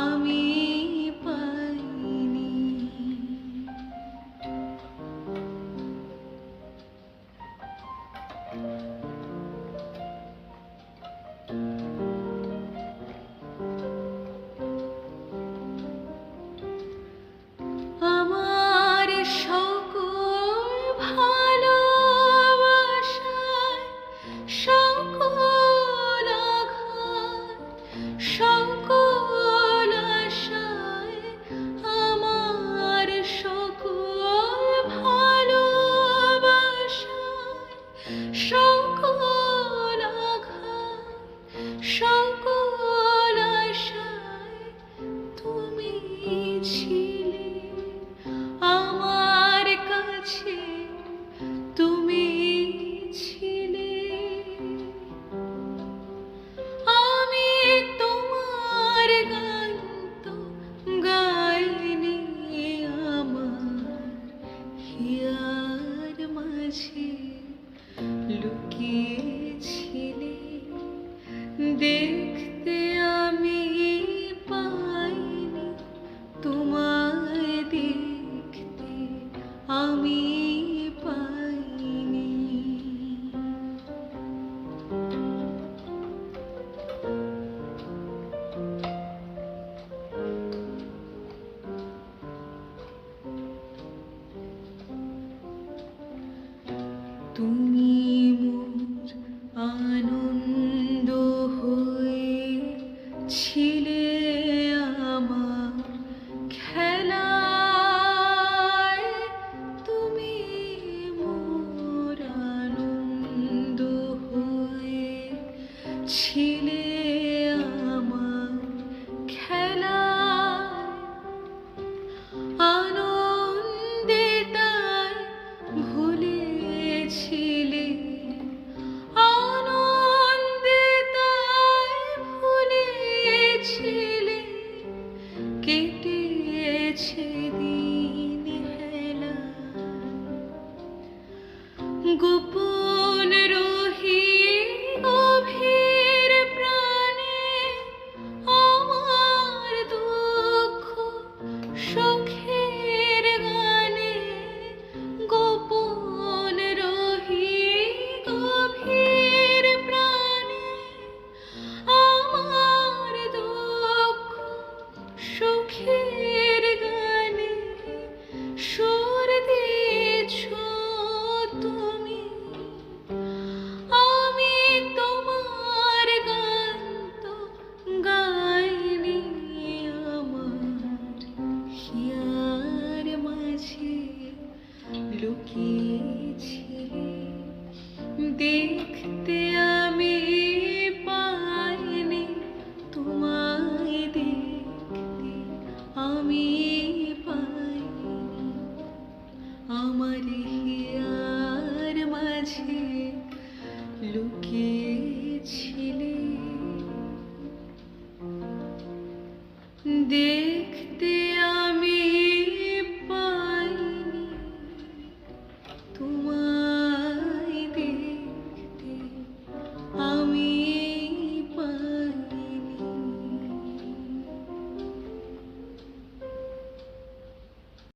আমি পাইনি। আমার ছিলে আমার কাছে তুমি ছিলে। আমি তোমার গান তো গাইনি আমার হিয়ার মাঝে। তুমি মোর আনন্দ হয়ে ছিলে আমার খেলায়। তুমি মোর আনন্দ হয়ে ছিলে ভুলেছিলে কেটেছে দিন হেলা। গোপন আমার হিয়ার মাঝে লুকিয়েছিলে। দেখতে আমি